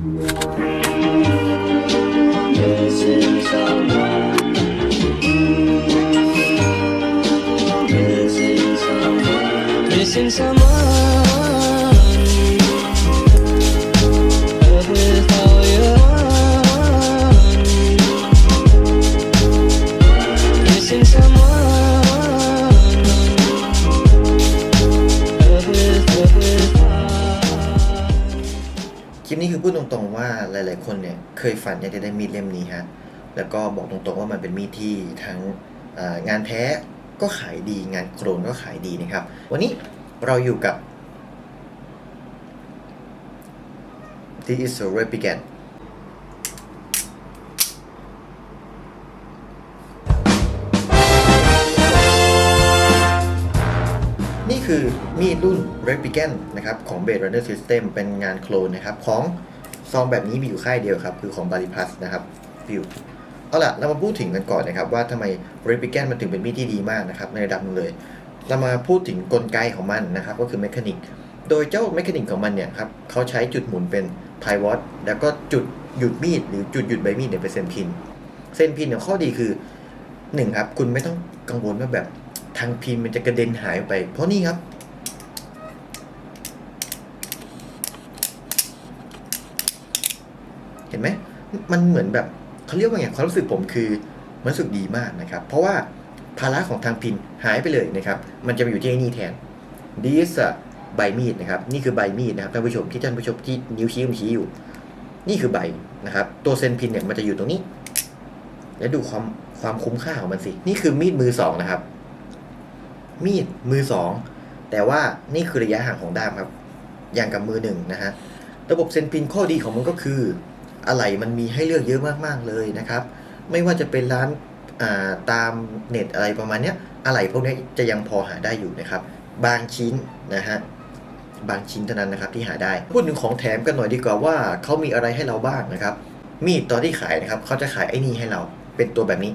This is our คนเนี่ยเคยฝันอยากจะได้มีดเล่มนี้ฮะ แล้วก็บอกตรงๆว่ามันเป็นมีดที่ทั้งงานแท้ก็ขายดีงานโครนก็ขายดีนะครับ วันนี้เราอยู่กับ This is a replicant นี่คือมีดรุ่น Replicant นะครับของ Blade Runner System เป็นงานโคลนนะครับของ ซองแบบนี้มีอยู่ค่ายเดียวครับ คือของ b a r i p l u s นะครับฟิวเอาล่ะ เรามาพูดถึงกันก่อนนะครับว่าทำไม Replicant มันถึงเป็นมีดที่ดีมากนะครับในระดับหนึงเลย เรามาพูดถึงกลไกของมันนะครับ ก็คือเมคานิกโดยเจ้าเมคานิกของมันเนี่ยครับเขาใช้จุดหมุนเป็นไพวอตแล้วก็จุดหยุดมีด หรือจุดหยุดใบมีดเนี่ยเป็นเส้นพิน เส้นพินเนี่ยข้อดีคือหนึ่งครับคุณไม่ต้องกังวลว่าแบบทางพินมันจะกระเด็นหายไป เพราะนี่ครับ เห็นไหมมันเหมือนแบบเขาเรียกว่าไงความรู้สึกผมคือมันรู้สึกดีมากนะครับ เพราะว่าภาระของทางพินหายไปเลยนะครับ มันจะมาอยู่ที่นี่แทน this ใบมีดนะครับ นี่คือใบมีดนะครับท่านผู้ชมที่ท่านผู้ชมที่นิ้วชี้ผมชี้อยู่ นี่คือใบนะครับ ตัวเซนพินเนี่ยมันจะอยู่ตรงนี้ แล้วดูความความคุ้มค่าของมันสิ นี่คือมีดมือสองนะครับ มีดมือสองแต่ว่านี่คือระยะห่างของด้ามครับ อย่างกับมือหนึ่งนะฮะ ระบบเซนพินข้อดีของมันก็คือ อะไรมันมีให้เลือกเยอะมากๆเลยนะครับ ไม่ว่าจะเป็นร้านาตามเน็ตอะไรประมาณเนี้ยอะไรพวกนี้จะยังพอหาได้อยู่นะครับ บางชิ้นนะฮะบางชิ้นเท่านั้นนะครับที่หาได้ พูดถึงของแถมกันหน่อยดีกว่าว่าเขามีอะไรให้เราบ้างนะครับ มีดตอนที่ขายนะครับเขาจะขายไอ้นี่ให้เราเป็นตัวแบบนี้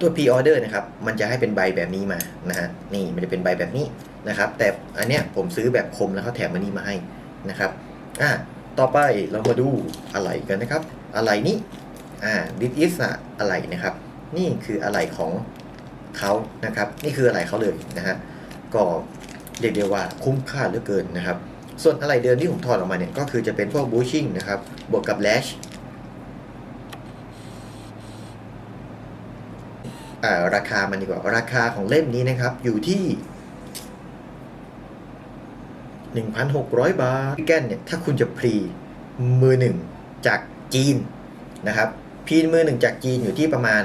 ตัว p order นะครับ มันจะให้เป็นใบแบบนี้มานะฮะนี่มันจะเป็นใบแบบนี้นะครับ แต่อันเนี้ยผมซื้อแบบคมแล้วเขาแถมมันนี่มาให้นะครับอะ ต่อไปเรามาดูอะไรกันนะครับ อะไรนี้อ่า this is อะอะไรนะครับ นี่คืออะไรของเขานะครับ นี่คืออะไรเขาเลยนะฮะก็เรียกได้ว่าคุ้มค่าเหลือเกินนะครับ ส่วนอะไรเดิมที่ผมถอดออกมาเนี่ยก็คือจะเป็นพวกบูชิ่งนะครับ บวกกับแลชอ่าราคามันดีกว่าราคาของเล่มนี้นะครับอยู่ที่ 1,600 บาทพี่แกนเนี่ยถ้าคุณจะพรีมือหนึ่งจากจีนนะครับพรีมือหนึ่งจากจีนอยู่ที่ประมาณ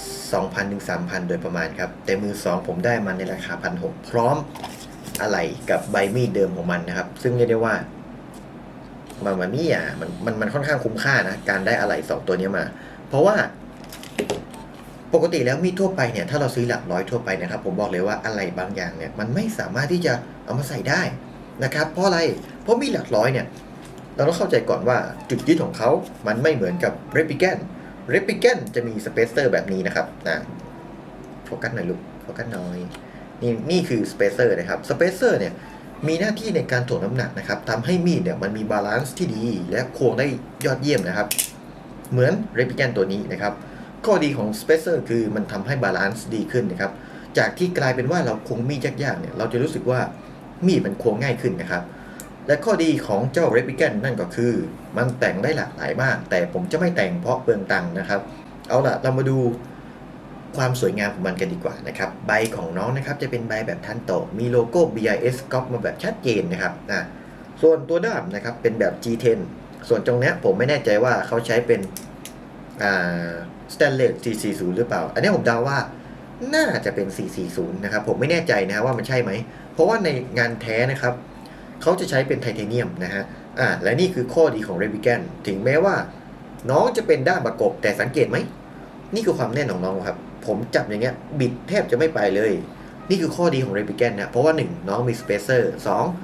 2,000ถึง3,000 โดยประมาณครับ แต่มือสองผมได้มันในราคา 1,600 พร้อมอะไรกับใบมีดเดิมของมันนะครับ ซึ่งเรียกได้ว่ามันมันนี่อะมันมันมันค่อนข้างคุ้มค่านะ การได้อะไรสองตัวนี้มา เพราะว่าปกติแล้วมีดทั่วไปเนี่ยถ้าเราซื้อหลักร้อยทั่วไปนะครับ ผมบอกเลยว่าอะไรบางอย่างเนี่ย มันไม่สามารถที่จะเอามาใส่ได้ นะครับ เพราะอะไร เพราะมีดหลักร้อยเนี่ย เราต้องเข้าใจก่อนว่าจุดยึดของเขา มันไม่เหมือนกับ r e p l i c a n r e p l i c a n จะมีสเปเซอร์แบบนี้นะครับนะโฟกัสหน่อยลูกโฟกัสหน่อยนี่นี่คือสเปเซอร์นะครับสเปเซอร์เนี่ยมีหน้าที่ในการถ่วงน้ำหนักนะครับทำให้มีดเนี่ยมันมีบาลานซ์ที่ดีและค้งได้ยอดเยี่ยมนะครับ เหมือน r e p l i c a n ตัวนี้นะครับ ข้อดีของ Spacer คือมันทำให้บาลานซ์ดีขึ้นนะครับ จากที่กลายเป็นว่าเราคงมีดยากๆเนี่ยเราจะรู้สึกว่า มีดมันควงง่ายขึ้นนะครับ และข้อดีของเจ้า r e p l i c a n นั่นก็คือ มันแต่งได้หลากหลายมาก แต่ผมจะไม่แต่งเพราะเปลืองตังค์นะครับ เอาล่ะเรามาดูความสวยงามของมันกันดีกว่านะครับ ใบของน้องนะครับจะเป็นใบแบบทันโต มีโลโก้ BIS ก๊อปมาแบบชัดเจนนะครับอะส่วนตัวด้ามนะครับเป็นแบบ G10 ส่วนตรงเนี้ยผมไม่แน่ใจว่าเขาใช้เป็นอ่าสแตนเลส 440 หรือเปล่า อันนี้ผมเดาว่าน่าจะเป็น 440 นะครับ ผมไม่แน่ใจนะว่ามันใช่ไหม ราะว่าในงานแท้นะครับเขาจะใช้เป็นไทเทเนียมนะฮะอ่าและนี่คือข้อดีของ r e v i g a n ถึงแม้ว่า น้องจะเป็นด้ามประกบแต่สังเกตไหม นี่คือความแน่นของน้องครับ ผมจับอย่างเงี้ยบิดแทบจะไม่ไปเลย นี่คือข้อดีของ r e v i g a n นะเพราะว่า 1 น้องมีสเปเซอร์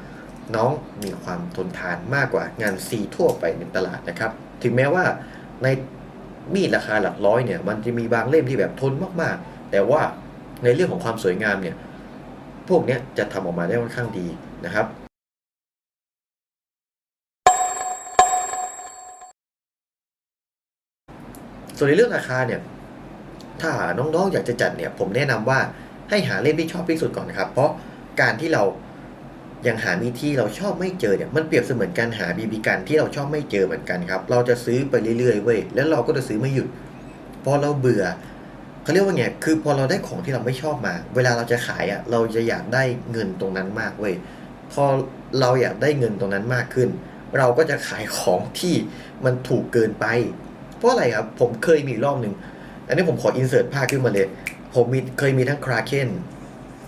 2น้องมีความทนทานมากกว่างาน C ทั่วไปในตลาดนะครับ ถึงแม้ว่าในมีดราคาหลักร้อยเนี่ยมันจะมีบางเล่มที่แบบทนมากๆ แต่ว่าในเรื่องของความสวยงามเนี่ย พวกนี้จะทำออกมาได้ค่อนข้างดีนะครับส่วนในเรื่องราคาเนี่ย ถ้าน้องๆอยากจะจัดเนี่ย ผมแนะนำว่าให้หาเล่นที่ชอบที่สุดก่อนนะครับ เพราะการที่เรายังหามีที่เราชอบไม่เจอเนี่ย มันเปรียบเสมือนการหาบีบีกันที่เราชอบไม่เจอเหมือนกันครับ เราจะซื้อไปเรื่อยๆเว้ย แล้วเราก็จะซื้อไม่หยุด พอเราเบื่อ เขาเรียกว่าไง คือพอเราได้ของที่เราไม่ชอบมา เวลาเราจะขายอะ่ะ เราจะอยากได้เงินตรงนั้นมากเว้ย พอเราอยากได้เงินตรงนั้นมากขึ้น เราก็จะขายของที่มันถูกเกินไป เพราะอะไรครับ ผมเคยมีรอบหนึ่ง อันนี้ผมขออินเสิร์ตภาพขึ้นมาเลย ผมมีเคยมีทั้งคราเคน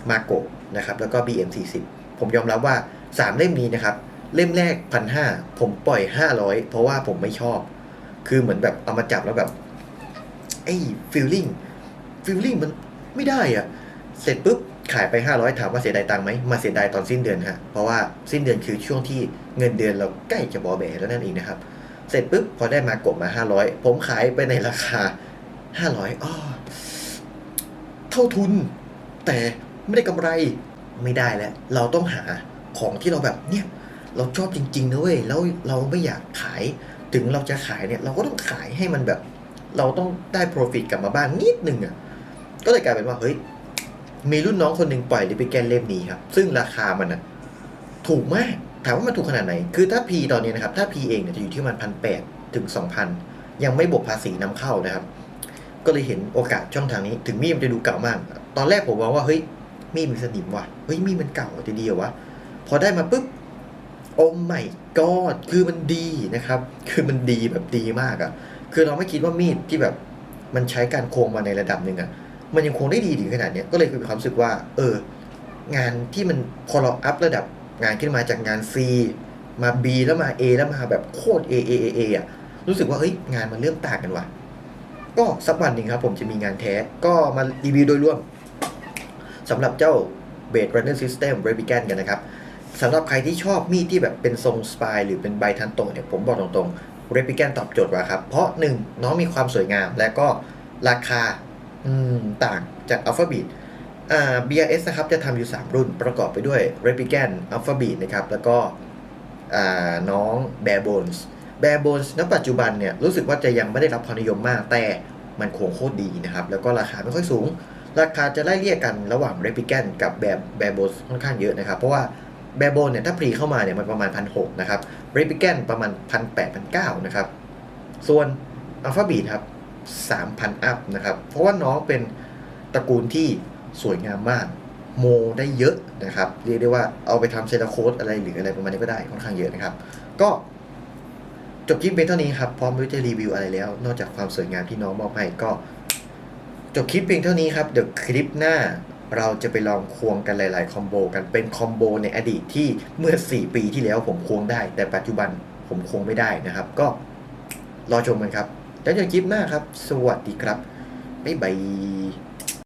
มาโกนะครับ แล้วก็ BM40 ผมยอมรับว่า 3 เล่มนี้นะครับ เล่มแรกพันห้าผมปล่อย 500 เพราะว่าผมไม่ชอบ คือเหมือนแบบเอามาจับแล้วแบบไอ้ฟีลลิ่ง ฟีลลิ่งมันไม่ได้อะ เสร็จปุ๊บขายไป 500 ถามว่าเสียดายตังค์ไหมมาเสียดายตอนสิ้นเดือนฮะเพราะว่าสิ้นเดือนคือช่วงที่เงินเดือนเราใกล้จะบอแบแล้วนั่นเองนะครับ เสร็จปุ๊บพอได้มากบมา 500 ผมขายไปในราคา 500อ้อเท่าทุน แต่ไม่ได้กำไรไม่ได้แล้ว เราต้องหาของที่เราแบบเนี่ยเราชอบจริงๆนะเว้ยแล้วเราไม่อยากขายถึงเราจะขายเนี่ย เราก็ต้องขายให้มันแบบ เราต้องได้ profit กลับมาบ้างนิดนึงอะ ก็เลยกลายเป็นว่าเฮ้ยมีรุ่นน้องคนหนึ่งปล่อยลิปิแกนเล่มนี้ครับ ซึ่งราคามันอะถูกมาก ถามว่ามันถูกขนาดไหน คือถ้า P ตอนนี้นะครับ ถ้า P เองเนี่ยจะอยู่ที่มันพันแปดถึงสองพันยังไม่บวกภาษีนำเข้านะครับ ก็เลยเห็นโอกาสช่องทางนี้ ถึงมีมันจะดูเก่ามาก ตอนแรกผมมองว่าเฮ้ย มีมันสนิมว่ะ เฮ้ย มีมันเก่าจะดีวะ พอได้มาปุ๊บโอ้ไม่กอดคือมันดีนะครับ คือมันดีแบบดีมากอะ่ะ คือเราไม่คิดว่ามีดที่แบบมันใช้การโครงมาในระดับหนึ่งอะ่ะ มันยังคงได้ดีถึงขนาดนี้ก็เลยมีความรู้สึกว่า เออ งานที่มันพอเราอัพระดับงานขึ้นมาจากงาน C มา B แล้วมา A แล้วมาแบบโคตร A A A A อะรู้สึกว่าเฮ้ยงานมันเริ่มต่างกันว่ะก็สักวันหนึ่งครับผมจะมีงานแท้ก็มารีวิวโดยรวมสำหรับเจ้า b a d Runner System r e b i g a n กันนะครับสำหรับใครที่ชอบมีดที่แบบเป็นทรงสปายหรือเป็นใบทันโตเนี่ยผมบอกตรงๆ r e b i g a n ตอบโจทย์ว่าครับ เพราะหนึ่งน้องมีความสวยงาม และก็ราคา ต่างจาก Alpha Beat อ่า BRS นะครับจะทำอยู่ 3 รุ่นประกอบไปด้วย r e b i g a n Alpha Beat นะครับ แล้วก็อ่าน้อง Bare Bones Bare Bones ณปัจจุบันเนี่ยรู้สึกว่าจะยังไม่ได้รับความนิยมมาก แต่มันคงโคตรดีนะครับ แล้วก็ราคาไม่ค่อยสูง ราคาจะไล่เรียกกันระหว่าง r e p l i c a n กับแบบ Bare Bones ค่อนข้างเยอะนะครับ เพราะว่า Bare Bones เนี่ยถ้าพรีเข้ามาเนี่ยมันประมาณ 1,600 นะครับ r e p l i c a n ประมาณ 1,800 1,900 นะครับ ส่วน Alpha Beat ครับ 3,000 อัพนะครับ เพราะว่าน้องเป็นตระกูลที่สวยงามมาก โมได้เยอะนะครับ เรียกได้ว่าเอาไปทำเซตโค้ดอะไรหรืออะไรประมาณนี้ก็ได้ค่อนข้างเยอะนะครับ ก็จบคลิปเป็นเท่านี้ครับ พร้อมที่จะรีวิวอะไรแล้ว นอกจากความสวยงามที่น้องมอบให้ก็ จบคลิปเพียงเท่านี้ครับ เดี๋ยวคลิปหน้าเราจะไปลองควงกันหลาย ๆ คอมโบกันเป็นคอมโบในอดีตที่เมื่อ 4 ปีที่แล้วผมควงได้ แต่ปัจจุบันผมควงไม่ได้นะครับ ก็รอชมกันครับ แล้วเจอคลิปหน้าครับ สวัสดีครับ บ๊ายบาย